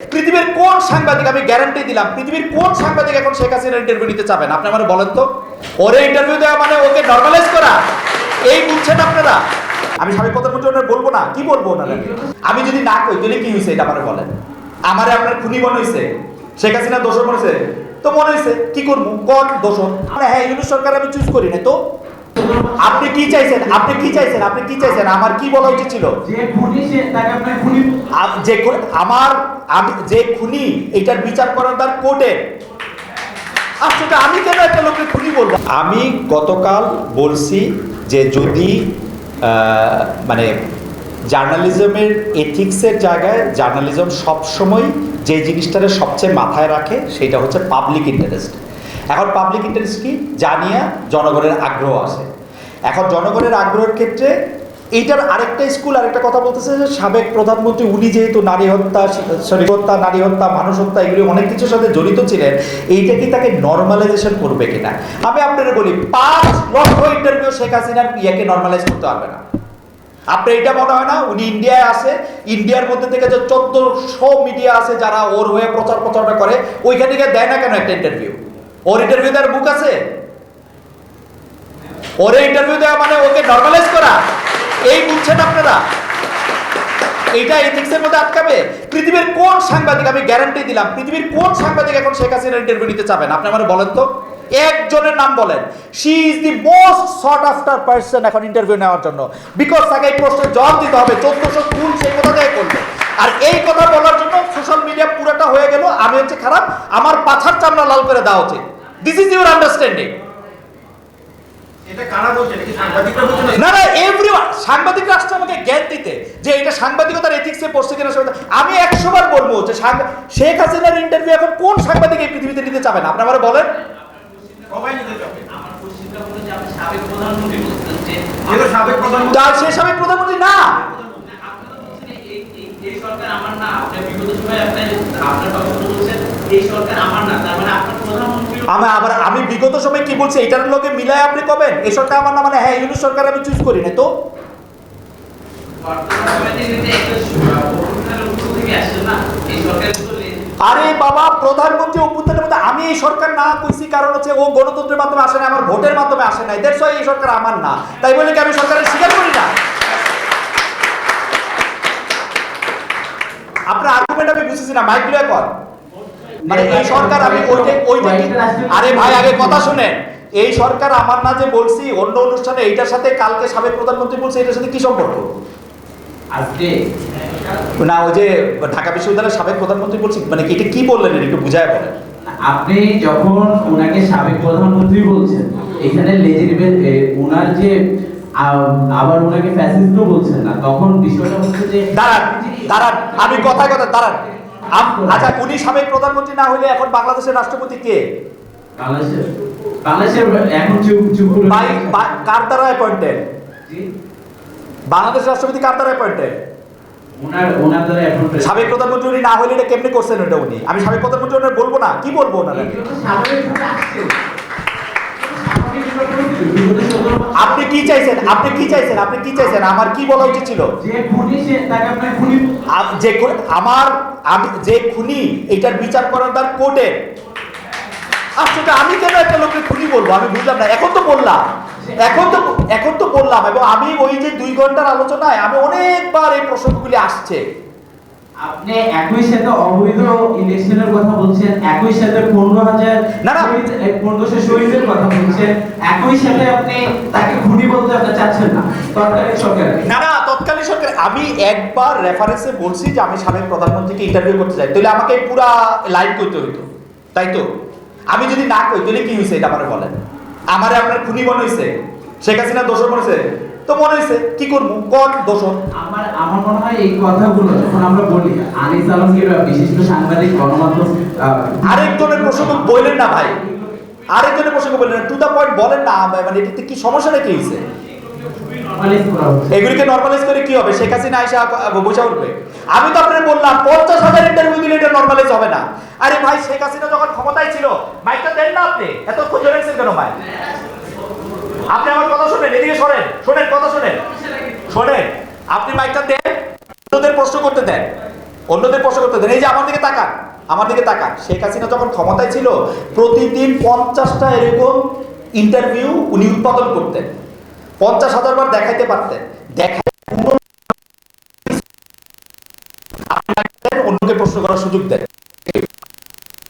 পৃথিবীর কোন সাংবাদিক, আমি গ্যারান্টি দিলাম, পৃথিবীর কোন সাংবাদিক এখন শেখ হাসিনার ইন্টারভিউ নিতে চাবেন আপনি আমার বলেন তো। ওরে ইন্টারভিউ দেওয়া মানে ওকে নর্মালাইজ করা। এই বুঝছেন আপনারা? আমি স্বামী প্রধানমন্ত্রী ওনার বলব না। কি বলব ওনারা? আমি যদি না কই, তাহলে কি হয়েছে এটা আমার বলেন? আমারে আপনার খুনি মনে হয়েছে শেখ হাসিনা দোষর মনে হয়েছে তো মনে হয়েছে কি করব? কোন দোষর? মানে হ্যাঁ ইউনুস সরকার আমি চুজ করি না তো। আপনি কি চাইছেন? আপনি কি চাইছেন? আপনি কি চাইছেন? আমার কি বলা উচিত ছিল? যে আমার আমি যে খুনি এটার বিচার করার তার কোর্টে। আচ্ছা আমি কেন একটা লোককে খুনি বলব? আমি গতকাল বলছি যে যদি মানে জার্নালিজমের এথিক্সের জায়গায় জার্নালিজম সবসময় যে জিনিসটারে সবচেয়ে মাথায় রাখে সেটা হচ্ছে পাবলিক ইন্টারেস্ট এখন পাবলিক ইন্টারেস্ট কি? জানিয়া জনগণের আগ্রহ আছে। এখন জনগণের আগ্রহের ক্ষেত্রে এইটার আরেকটা স্কুল আরেকটা কথা বলতেছে যে সাবেক প্রধানমন্ত্রী, উনি যেহেতু নারী হত্যা, সরি, হত্যা, নারী হত্যা, মানুষ হত্যা, এগুলি অনেক কিছুর সাথে জড়িত ছিলেন, এইটা কি তাকে নর্মালাইজেশন করবে কিনা? আমি আপনাদের বলি, পাঁচ লক্ষ ইন্টারভিউ শেখ হাসিনার ইয়াকে নর্মালাইজ করতে পারবে না। আপনার এটা মনে হয় না? উনি ইন্ডিয়ায় আসে ইন্ডিয়ার মধ্যে থেকে যে চোদ্দশো মিডিয়া আছে যারা ওর হয়ে প্রচার প্রচারটা করে, ওইখান থেকে দেয় না কেন একটা ইন্টারভিউ ওর ইন্টারভিউ দেওয়ার বুক আছে? ওরে ইন্টারভিউ দেওয়া মানে ওকে নর্মালাইজ করা। এই বুঝছেন আপনারা? এইটা মধ্যে আটকাবে। পৃথিবীর কোন সাংবাদিক, আমি গ্যারান্টি দিলাম, পৃথিবীর কোন সাংবাদিক এখন শেখ হাসিনার ইন্টারভিউ নিতে চাবেন আপনি আমার বলেন তো। একজনের নাম বলেন। She is the most sought after person এখন ইন্টারভিউ নেওয়ার জন্য। বিকজ তাকে এই প্রশ্নের জবাব দিতে হবে। চোদ্দশো খুন সেই কথা থেকে করবে? আর এই কথা বলার জন্য সোশ্যাল মিডিয়া পুরোটা হয়ে গেল আমি হচ্ছে খারাপ আমার পাছার চামড়া লাল করে দেওয়া উচিত দিস ইজ ইউর আন্ডারস্ট্যান্ডিং না? না না এভরিওয়ান আমাকে জ্ঞান দিতে যে এটা সাংবাদিকতার এথিক্সে পড়ছে কিনা আমি একশো বার বলব যে সাংবা- শেখ হাসিনার ইন্টারভিউ এখন কোন সাংবাদিক এই পৃথিবীতে নিতে চাবেন আপনি আমার বলেন। নিতে চাবে। আমার সরকার আমার না আপনি বিগত সময় আপনি আপনার বক্তব্য বলছেন এই সরকার আমার না তার মানে আপনার প্রধানমন্ত্রী আমি আবার আমি বিগত সময় কি বলছি এটার লোকে মিলায় আপনি কবেন? এই সরকার আমার না মানে হ্যাঁ ইউনুস সরকার আমি চুজ করি না তো আরে বাবা প্রধানমন্ত্রী অভ্যুত্থানের মধ্যে আমি এই সরকার না কইছি কারণ হচ্ছে ও গণতন্ত্রের মাধ্যমে আসে না আমার ভোটের মাধ্যমে আসে নাই। দ্যাটস এই সরকার আমার না। তাই বলে কি আমি সরকারের স্বীকার করি না? আমি বুঝেছি না মাইকগুলো কর। মানে এই সরকার আমি ওইটা ওইটা আরে ভাই আগে কথা শুনেন এই সরকার আমার না যে বলছি অন্য অনুষ্ঠানে এইটার সাথে কালকে সাবেক প্রধানমন্ত্রী বলছে এটার সাথে কি সম্পর্ক? আজকে? না ওই যে ঢাকা বিশ্ববিদ্যালয়ের সাবেক প্রধানমন্ত্রী বলছি মানে এটা কি বললেন একটু বুঝায় বলেন। আপনি যখন ওনাকে সাবেক প্রধানমন্ত্রী বলছেন এখানে লেজিটিমেট ওনার যে আবার ওনাকে ফ্যাসিস্টও বলছেন না তখন বিষয়টা হচ্ছে যে দাঁড়ান দাঁড়ান আমি কথায় কথা দাঁড়ান। আচ্ছা উনি সাবেক প্রধানমন্ত্রী না হলে এখন বাংলাদেশের রাষ্ট্রপতি কে? করে দ্বারা অ্যাপয়েন্টেড রাষ্ট্রপতি কার দ্বারা অ্যাপয়েন্টেড সাবেক প্রধানমন্ত্রী উনি না হলে এটা কেমনি করছেন এটা উনি? আমি সাবেক প্রধানমন্ত্রী বলব না কি বলব ওনারা এগুলো তো স্বাভাবিকভাবে আসছে। স্বাভাবিকভাবে হচ্ছে। বিগত 17 বছর আপনি কি চাইছেন? আপনি কি চাইছেন? আপনি কি চাইছেন? আমার কি বলা উচিত ছিল? যে আমার আমি যে খুনি এটার বিচার করার তার কোর্টে। আচ্ছা আমি কেন একটা লোককে খুনি বলব? আমি বুঝলাম না। এখন তো বললাম। এখন তো এখন তো বললাম। এবং আমি ওই যে দুই ঘণ্টার আলোচনায় আমি অনেকবার এই প্রসঙ্গগুলি আসছে। আপনি একই সাথে অবৈধ ইলেকশনের কথা বলছেন একই সাথে পনেরো হাজার না, না। পনেরোশো শহীদের কথা বলছেন একই সাথে আপনি তাকে খুনি বলতে আপনি চাচ্ছেন না। তৎকালীন সরকার। না না তৎকালীন সরকার আমি একবার রেফারেন্সে বলছি যে আমি সাবেক প্রধানমন্ত্রীকে ইন্টারভিউ করতে চাই। তাহলে আমাকে পুরা লাইভ করতে হইতো তাই তো? আমি যদি না কই তাহলে কি হয়েছে এটা আমার বলেন? আমারে আপনার খুনি মনে হয়েছে শেখ হাসিনা দোষর মনে হয়েছে তো মনে হয়েছে কি করব? কোন দোষর আমার আমার মনে হয় এই কথাগুলো যখন আমরা বলি আনিস আলমগীর বিশিষ্ট সাংবাদিক গণমাধ্যম আরেকজনের প্রসঙ্গ বললেন না ভাই। আরেকজনের প্রসঙ্গ বললেন না। টু দা পয়েন্ট বলেন না মানে এটাতে কি সমস্যাটা কি হয়েছে করা। এগুলিকে নর্মালাইজ করে কি হবে? শেখ হাসিনা আইসা বসে উঠবে। আমি তো আপনার বললাম পঞ্চাশ হাজার ইন্টারভিউ দিলে এটা নর্মালাইজ হবে না। আরে ভাই শেখ হাসিনা যখন ক্ষমতায় ছিল মাইকটা দেন না আপনি। এত খুঁজে কেন ভাই? আপনি আমার কথা শোনেন, এদিকে শোনেন শোনেন, কথা শোনেন। শোনেন, আপনি মাইকটা দেন, অন্যদের প্রশ্ন করতে দেন। অন্যদের প্রশ্ন করতে দেন। এই যে আমার দিকে তাকান, আমার দিকে তাকান। শেখ হাসিনা যখন ক্ষমতায় ছিল, প্রতিদিন পঞ্চাশটা এরকম ইন্টারভিউ উনি উৎপাদন করতেন। পঞ্চাশ হাজার বার দেখাইতে পারতেন। দেখাই অন্যকে প্রশ্ন করার সুযোগ দেন।